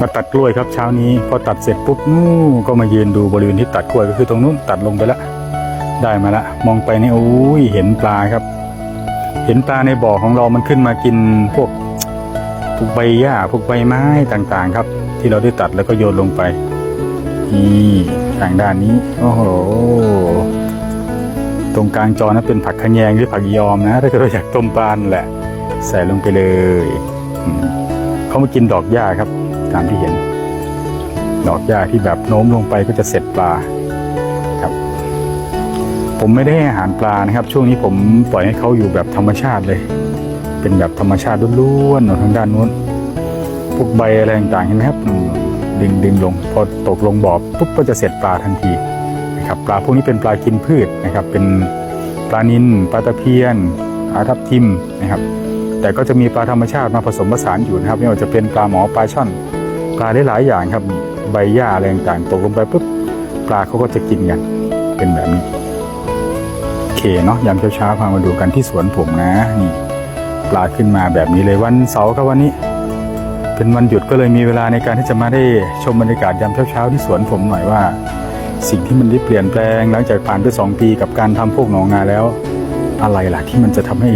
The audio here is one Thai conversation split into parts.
มาตัดกล้วยครับเช้านี้พอตัดเสร็จปุ๊บนู่นก็มายืนดูบริเวณที่ตัดกล้วยก็คือตรงนู้นตัดลงไปแล้วได้มาละมองไปนี่โอ้ยเห็นปลาครับ เห็นปลาในบ่อของเรามันขึ้นมากินพวกพวกใบหญ้าพวกใบไม้ต่างๆ ครับ ที่เราได้ตัดแล้วก็โยนลงไปนี่ทางด้านนี้โอ้โหตรงกลางจอนั้นเป็นผักขะแยงหรือผักยอมนะถ้าเกิดเราอยากต้มปลาแหละ ใส่ลงไปเลยเขามากินดอกหญ้าครับ ตามที่เห็น ดอกหญ้าที่แบบโน้มลงไปก็จะเสร็จปลาครับ ผมไม่ได้ให้อาหารปลานะครับ ช่วงนี้ผมปล่อยให้เขาอยู่แบบธรรมชาติเลย เป็นแบบธรรมชาติล้วนๆทางด้านนู้นพวกใบอะไรต่างๆเห็นไหมครับดึงดึงลง พอตกลงบ่อปุ๊บก็จะเสร็จปลาทันทีนะครับปลาพวกนี้เป็นปลากินพืชนะครับ เป็นปลานิลปลาตะเพียนปลาทับทิมนะครับ แต่ก็จะมีปลาธรรมชาติมาผสมผสานอยู่นะครับไม่ว่าจะเป็นปลาหมอปลาช่อน ปลาได้หลายอย่างครับ ใบหญ้าอะไรต่างตกลงไปปุ๊บปลาเขาก็จะกินกันเป็นแบบนี้โอเคเนาะยามเช้าๆพามาดูกันที่สวนผมนะนี่ปลาขึ้นมาแบบนี้เลยวันเสาร์ครับวันนี้ เป็นวันหยุดก็เลยมีเวลาในการที่จะมาได้ชมบรรยากาศยามเช้าๆที่สวนผมหน่อยว่า สิ่งที่มันได้เปลี่ยนแปลง หลังจากผ่านไปสองปีกับการทำพวกหนองนาแล้ว อะไรล่ะที่มันจะทำให้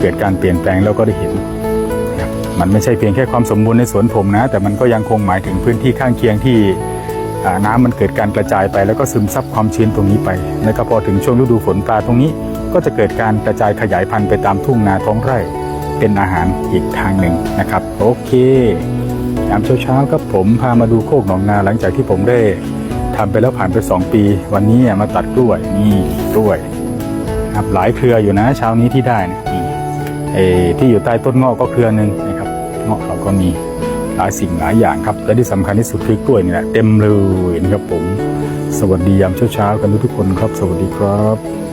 เกิดการเปลี่ยนแปลงแล้วก็ได้เห็น มันไม่ใช่เพียงแค่ความสมบูรณ์ในสวนผมนะ แต่มันก็ยังคงหมายถึงพื้นที่ข้างเคียงที่น้ำมันเกิดการกระจายไป แล้วก็ซึมซับความชื้นตรงนี้ไปแล้วก็พอถึงช่วงฤดูฝนปลาตรงนี้ ก็จะเกิดการกระจายขยายพันธุ์ไปตามทุ่งนาท้องไร่ เป็นอาหารอีกทางหนึ่งนะครับ โอเคยามเช้าๆครับผมพามาดูโคกหนองนาหลังจากที่ผมได้ทำไปแล้วผ่านไป 2 ปี วันนี้มาตัดกล้วยนี่กล้วยครับหลายเครืออยู่นะเช้านี้ที่ได้นะนี่เออที่อยู่ใต้ต้นงาะก็เครือหนึ่งนะ เงาะเราก็มีหลายสิ่งหลายอย่างครับ และที่สำคัญที่สุดคือกล้วยนี่แหละเต็มเลยนะครับผม สวัสดียามเช้าๆกันทุกคนครับ สวัสดีครับ